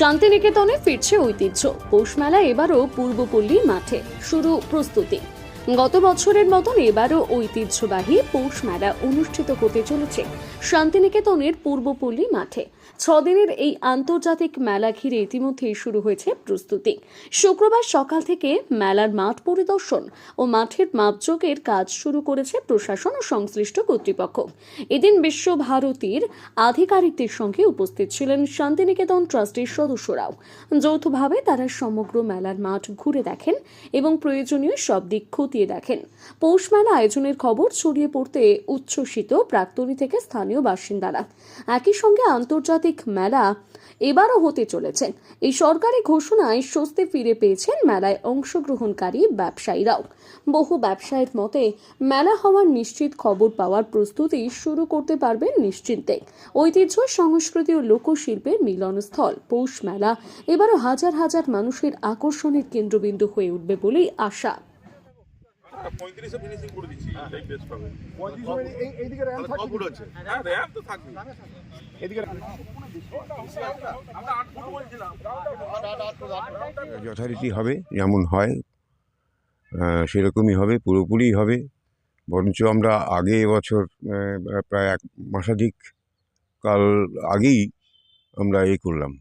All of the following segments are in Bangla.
শান্তিনিকেতনে ফিরছে ঐতিহ্য। পৌষ মেলা এবারও পূর্বপল্লী মাঠে। শুরু প্রস্তুতি। গত বছরের মতন এবারও ঐতিহ্যবাহী পৌষ মেলা অনুষ্ঠিত হতে চলেছে শান্তিনিকেতনের পূর্বপল্লী মাঠে। ছদিনের এই আন্তর্জাতিক মেলা ঘিরে ইতিমধ্যেই শুরু হয়েছে প্রস্তুতি। শুক্রবার সকাল থেকে মেলার মাঠ পরিদর্শন ও মাঠের মাপযোগের কাজ শুরু করেছে প্রশাসন ও সংশ্লিষ্ট কর্তৃপক্ষ। এদিন বিশ্বভারতীর আধিকারিকদের সঙ্গে উপস্থিত ছিলেন শান্তিনিকেতন ট্রাস্টের সদস্যরাও। যৌথভাবে তারা সমগ্র মেলার মাঠ ঘুরে দেখেন এবং প্রয়োজনীয় সব দিক খতিয়ে দেখেন। পৌষ মেলা আয়োজনের খবর ছড়িয়ে পড়তে উচ্ছ্বসিত প্রাক্তনী থেকে স্থানীয় বাসিন্দারা। একই সঙ্গে আন্তর্জাতিক মেলা এবারও হতে চলেছে। এই সরকারি ঘোষণায় স্বস্তি ফিরে পেয়েছেন মেলায় অংশগ্রহণকারী ব্যবসায়ীরাও। বহু ব্যবসায়ীর মতে, মেলা হওয়ার নিশ্চিত খবর পাওয়ার প্রস্তুতি শুরু করতে পারবেন নিশ্চিন্তে। ঐতিহ্য, সংস্কৃতি ও লোকশিল্পের মিলনস্থল, পৌষ মেলা এবারও হাজার হাজার মানুষের আকর্ষণের কেন্দ্রবিন্দু হয়ে উঠবে বলেই আশা। পঁয়ত্রিশে ফিনিশিং করে দিচ্ছি এটাই বেস্ট হবে পঁয়ত্রিশ মিনিট এই এইদিকে র্যাম তাহলে আছে হ্যাঁ র্যাম তো থাকবে। এদিকে আমরা আট ফুট বলছিলাম যথারীতি হবে যেমন হয় সেরকমই হবে পুরোপুরি হবে। বরঞ্চ আমরা আগে এবছর আহ, প্রায় এক মাসাধিক কাল আগেই আমরা এ করলাম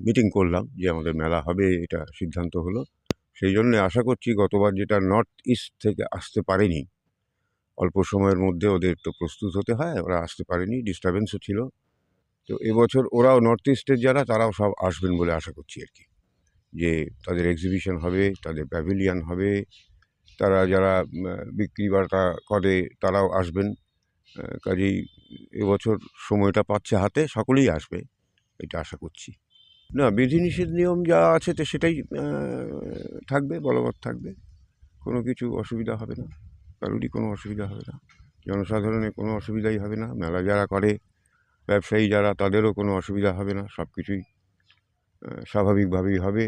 মিটিং করলাম যে আমাদের মেলা হবে এটা সিদ্ধান্ত হলো। সেই জন্যে আশা করছি গতবার যেটা নর্থ ইস্ট থেকে আসতে পারেনি, অল্প সময়ের মধ্যে ওদের তো প্রস্তুত হতে হয়, ওরা আসতে পারেনি ডিস্টারবেন্সও ছিল। তো এবছর ওরাও নর্থ ইস্টের যারা, তারাও সব আসবেন বলে আশা করছি আর কি। যে তাদের এক্সিবিশন হবে, তাদের প্যাভিলিয়ন হবে, তারা যারা বিক্রি বাটা করে, তারাও আসবেন। কাজেই এবছর সময়টা পাচ্ছে হাতে, সকলেই আসবে, এটা আশা করছি। না, বিধিনিষেধ নিয়ম যা আছে তো সেটাই থাকবে, বলবৎ থাকবে। কোনো কিছু অসুবিধা হবে না। কারোরই কোনো অসুবিধা হবে না। জনসাধারণের কোনো অসুবিধাই হবে না। মেলা যারা করে, ব্যবসায়ী যারা, তাদেরও কোনো অসুবিধা হবে না। সব কিছুই স্বাভাবিকভাবেই হবে।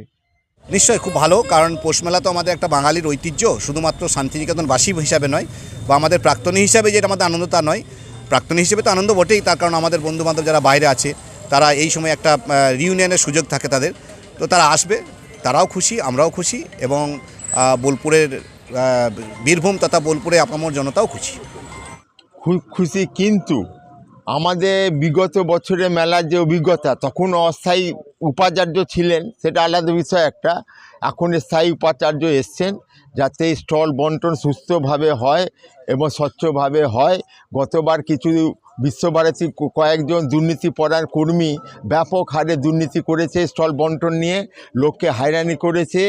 নিশ্চয়ই খুব ভালো, কারণ পৌষ মেলা তো আমাদের একটা বাঙালির ঐতিহ্য। শুধুমাত্র শান্তিনিকেতনবাসী হিসাবে নয়, বা আমাদের প্রাক্তনী হিসাবে যেটা আমাদের আনন্দ তা নয়। প্রাক্তনী হিসেবে তো আনন্দ বটেই, তার কারণ আমাদের বন্ধুবান্ধব যারা বাইরে আছে তারা এই সময় একটা রিউনিয়নের সুযোগ থাকে তাদের। তো তারা আসবে, তারাও খুশি, আমরাও খুশি এবং বোলপুরের বীরভূম তথা বোলপুরে আপামর জনতাও খুশি। খুশি কিন্তু আমাদের বিগত বছরের মেলার যে অভিজ্ঞতা, তখন অস্থায়ী উপাচার্য ছিলেন, সেটা আলাদা বিষয় একটা। এখন স্থায়ী উপাচার্য এসছেন, যাতে স্টল বন্টন সুস্থভাবে হয় এবং স্বচ্ছভাবে হয়। গতবার কিছু বিশ্বভারতী কয়েকজন কয়েকজন দুর্নীতিপরায়ণ কর্মী ব্যাপক হারে দুর্নীতি করেছে, স্টল বন্টন নিয়ে লোককে হয়রানি করেছে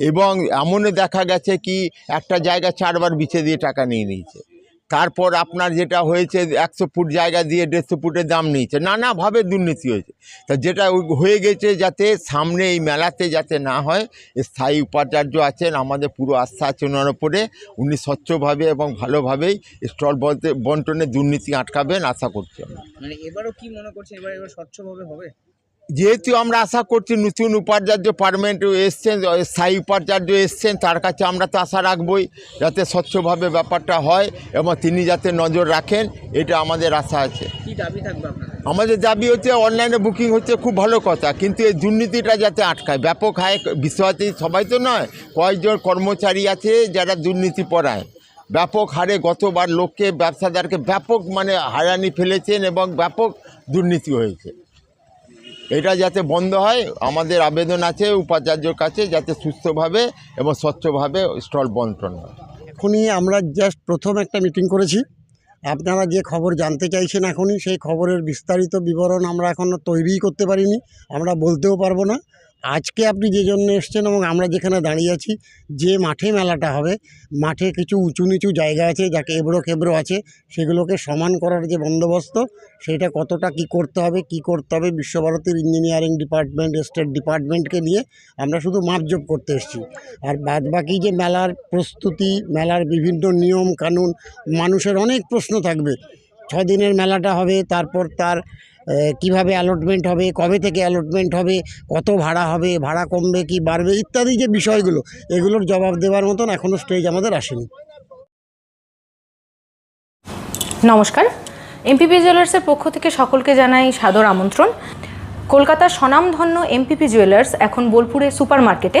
এবং এমনও দেখা গেছে কি একটা জায়গা চারবার বিছে দিয়ে টাকা নিয়ে নিয়েছে। তারপর আপনার যেটা হয়েছে, একশো ফুট জায়গা দিয়ে দেড়শো ফুটের দাম নিয়েছে। নানাভাবে দুর্নীতি হয়েছে। তা যেটা হয়ে গেছে যাতে সামনে এই মেলাতে যাতে না হয়, স্থায়ী উপাচার্য আছেন, আমাদের পুরো আস্থা আছে ওনার ওপরে। উনি স্বচ্ছভাবে এবং ভালোভাবেই স্টল বন্টনে দুর্নীতি আটকাবেন, আশা করছি আমরা। মানে এবারও কি মনে করছেন, এবার এবার স্বচ্ছভাবে হবে? যেহেতু আমরা আশা করছি নতুন উপাচার্য পার্মানেন্ট এসছেন স্থায়ী উপাচার্য এসছেন তার কাছে আমরা তো আশা রাখবই যাতে স্বচ্ছভাবে ব্যাপারটা হয় এবং তিনি যাতে নজর রাখেন এটা আমাদের আশা আছে। আমাদের দাবি হচ্ছে অনলাইনে বুকিং হচ্ছে খুব ভালো কথা কিন্তু এই দুর্নীতিটা যাতে আটকায় ব্যাপক হায় বিশ্বভারতী সবাই তো নয় কয়েকজন কর্মচারী আছে যারা দুর্নীতি পড়ায় ব্যাপক হারে গতবার লোককে ব্যবসাদারকে ব্যাপক মানে হারানি ফেলেছেন এবং ব্যাপক দুর্নীতি হয়েছে। এটা যাতে বন্ধ হয়, আমাদের আবেদন আছে, উপাচার্যর কাছে, যাতে সুস্থভাবে এবং স্বচ্ছভাবে স্টল বন্টন হয়। এখনই আমরা জাস্ট প্রথম একটা মিটিং করেছি। আপনারা যে খবর জানতে চাইছেন এখনই, সেই খবরের বিস্তারিত বিবরণ আমরা এখনও তৈরিই করতে পারিনি। আমরা বলতেও পারব না। আজকে আপনি যে জন্য এসছেন এবং আমরা যেখানে দাঁড়িয়ে আছি, যে মাঠে মেলাটা হবে, মাঠে কিছু উঁচু নিচু জায়গা আছে যাকে এবড়ো খেবড়ো আছে, সেগুলোকে সমান করার যে বন্দোবস্ত, সেটা কতটা কি করতে হবে, কি করতে হবে, বিশ্বভারতীর ইঞ্জিনিয়ারিং ডিপার্টমেন্ট স্টেট ডিপার্টমেন্টকে নিয়ে আমরা শুধু মাপজোপ করতে এসেছি। আর বাদবাকি যে মেলার প্রস্তুতি, মেলার বিভিন্ন নিয়ম কানুন মানুষের অনেক প্রশ্ন থাকবে। ছ দিনের মেলাটা হবে, তারপর তার কীভাবে অ্যালটমেন্ট হবে, কবে থেকে অ্যালটমেন্ট হবে, কত ভাড়া হবে, ভাড়া কমবে, কি বাড়বে, ইত্যাদি যে বিষয়গুলো, এগুলোর জবাব দেওয়ার মতন এখনও স্টেজ আমাদের আসেনি। নমস্কার। এমপিপি জুয়েলার্সের পক্ষ থেকে সকলকে জানাই সাদর আমন্ত্রণ। কলকাতার স্বনামধন্য এমপিপি জুয়েলার্স এখন বোলপুরে সুপার মার্কেটে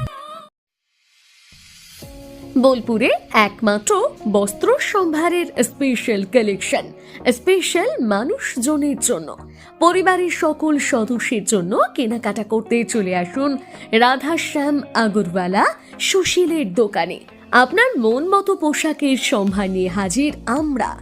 বোলপুরে একমাত্র বস্ত্র সম্ভারের স্পেশাল কালেকশন স্পেশাল মানুষজনের জন্য। পরিবারের সকল সদস্যের জন্য কেনাকাটা করতে চলে আসুন রাধাশ্যাম আগরওয়ালা সুশীলের দোকানে। আপনার মন মতো পোশাকের সম্ভার নিয়ে হাজির আমরা